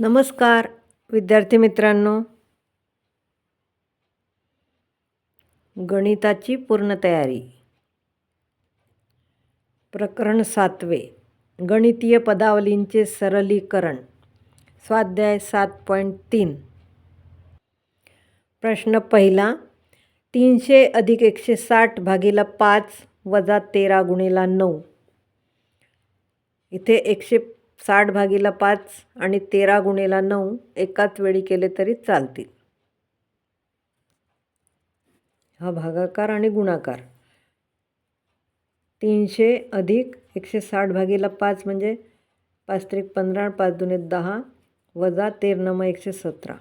नमस्कार विद्यार्थी मित्रांनो. गणिताची पूर्ण तयारी. प्रकरण सातवे. गणितीय पदावलींचे सरलीकरण. स्वाध्याय सात पॉईंट तीन. प्रश्न पहिला. तीनशे अधिक एकशे साठ भागीला पाच वजा तेरा गुणिला नऊ. इथे एकशे साठ भागीला पाच आणि तेरा गुणेला नऊ एकाच वेळी केले तरी चालतील. हा भागाकार आणि गुणाकार. तीनशे अधिक एकशे साठ भागीला पाच म्हणजे पाच त्रिक पंधरा पाच दुने दहा वजा तेरणम एकशे सतरा.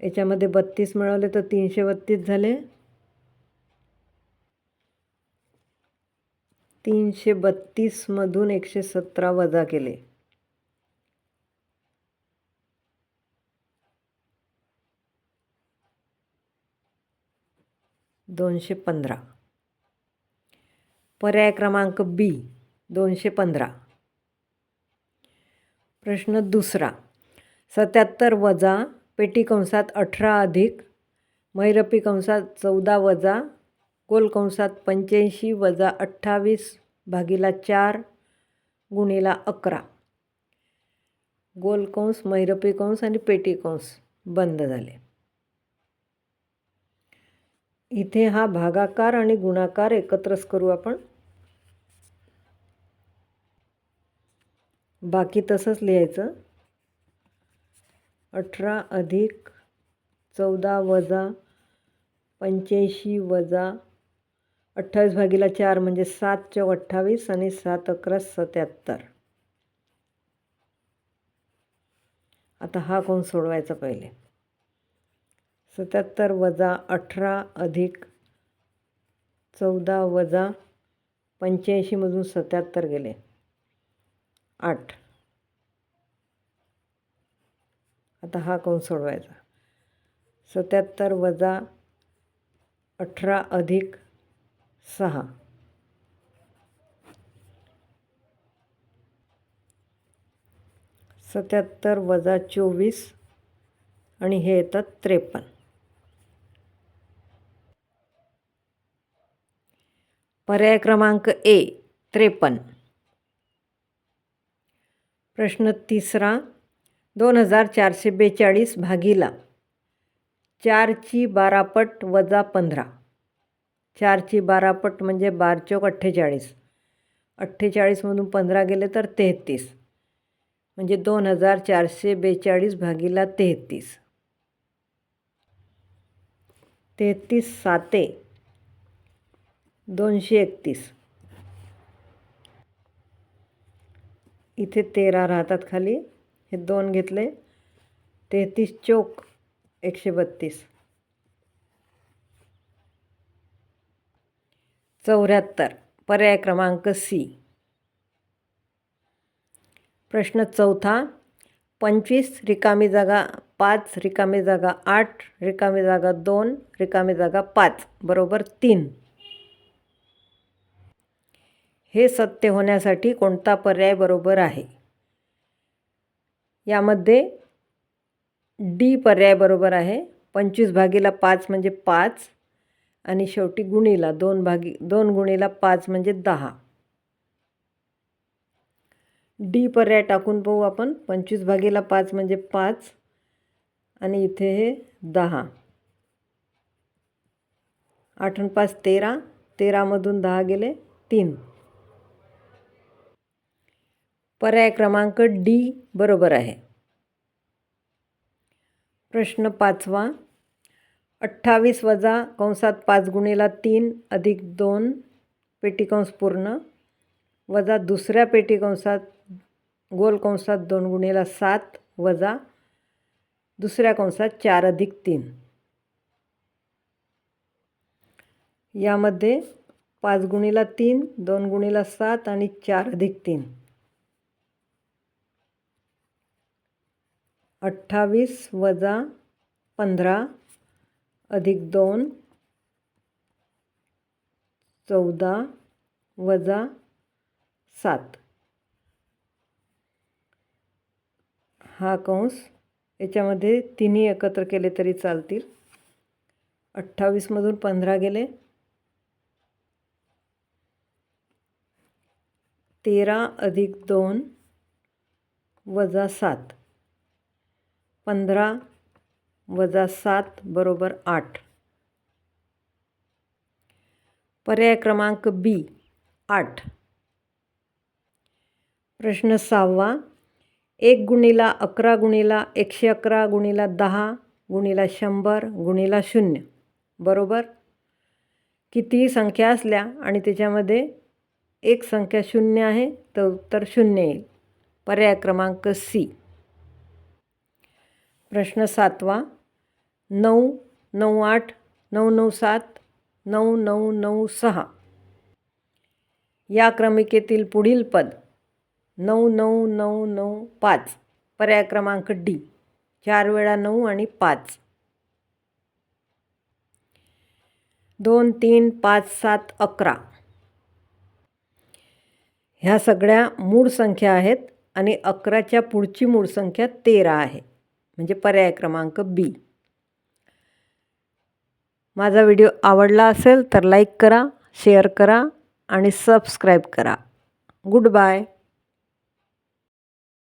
याच्यामध्ये बत्तीस मिळवले तर तीनशे बत्तीस झाले. तीनशे बत्तीसमधून एकशे सतरा वजा केले. दोनशे पंधरा. पर्याय क्रमांक बी दोनशे पंधरा. प्रश्न दुसरा सत्याहत्तर वजा पेटी कंसात अठरा अधिक मैरपी कंसात चौदा वजा गोल कंसात पंच्याऐंशी वजा अठ्ठावीस भागीला चार गुणीला अकरा. गोल कंस मैरपी कंस आणि पेटी कंस बंद झाले. इथे हा भागाकार आणि गुणाकार एकत्रच करू आपण. बाकी तसंच लिहायचं. अठरा अधिक चौदा वजा पंच्याऐंशी वजा अठ्ठावीस भागीला चार म्हणजे सात चौ अठ्ठावीस आणि सात अकरा सत्याहत्तर. आता हा कोण सोडवायचा पहिले? सत्याहत्तर वजा अठरा अधिक चौदा वजा पंच्याऐंशीमधून सत्याहत्तर गेले. आठ. आता हा कोण सोडवायचा? सत्याहत्तर वजा अठरा अधिक सहा. सत्याहत्तर वजा चोवीस आणि हे येतात त्रेपन्न. पर्याय क्रमांक ए त्रेपन्न. प्रश्न तिसरा दोन हजार चारशे बेचाळीस भागीला चारची बारापट वजा पंधरा. चारची बारापट म्हणजे बार चौक अठ्ठेचाळीस. अठ्ठेचाळीसमधून पंधरा गेले तर तेहतीस. म्हणजे दोन हजार चारशे बेचाळीस भागीला तेहतीस. तेहतीस साते. दोनशे एकतीस. इथे तेरा राहतात खाली. हे दोन घेतले. तेहतीस चौक एकशे बत्तीस. चौऱ्याहत्तर. पर्याय क्रमांक सी प्रश्न चौथा. पंचवीस रिकामी जागा पाच रिकामी जागा आठ रिकामी जागा दोन रिकामी जागा पाच बरोबर तीन. हे सत्य होण्यासाठी कोणता पर्याय बरोबर आहे? यामध्ये डी पर्याय बरोबर आहे. पंचवीस भागीला पाच म्हणजे पाच. आणि शेवटी गुणीला दोन भागी दोन गुणीला पाच म्हणजे दहा. डी पर्याय टाकून पाहू आपण. पंचवीस भागीला पाच म्हणजे पाच. आणि इथे हे दहा. आठ पाच तेरा. तेरामधून दहा गेले तीन. पर्याय क्रमांक डी बरोबर आहे. प्रश्न पाचवा. अठ्ठावीस वजा कंसात पाच गुणेला तीन अधिक दोन पेटी कंस पूर्ण. वजा दुसऱ्या पेटी कंसात गोल कंसात दोन गुणेला सात वजा दुसऱ्या कंसात चार अधिक तीन. यामध्ये पाच गुणीला तीन दोन गुणीला सात आणि चार अधिक तीन. अठ्ठावीस वजा पंधरा अधिक दोन चौदा वजा सात. हा कंस याच्यामध्ये तिन्ही एकत्र केले तरी चालतील. अठ्ठावीसमधून पंधरा गेले. तेरा अधिक दोन वजा सात. पंधरा वजा सात बरोबर आठ. पर्याय क्रमांक बी आठ. प्रश्न सहावा एक गुणीला अकरा गुणीला एकशे अकरा गुणीला दहा गुणीला शंभर गुणीला शून्य. बरोबर? कितीही संख्या असल्या आणि त्याच्यामध्ये एक संख्या शून्य आहे तर उत्तर शून्य येईल. पर्याय क्रमांक सी. प्रश्न सातवा. नऊ नऊ आठ नऊ नऊ सात नऊ नऊ नऊ सहा. या क्रमिकेतील पुढील पद नऊ नऊ नऊ नऊ पाच पर्याय क्रमांक डी. चार वेळा नऊ आणि पाच. दोन तीन पाच सात अकरा. ह्या सगळ्या मूळ संख्या आहेत आणि अकराच्या पुढची मूळ संख्या तेरा आहे. म्हणजे पर्याय क्रमांक बी. माझा व्हिडिओ आवडला असेल तर लाईक करा शेअर करा आणि सबस्क्राईब करा. Good bye.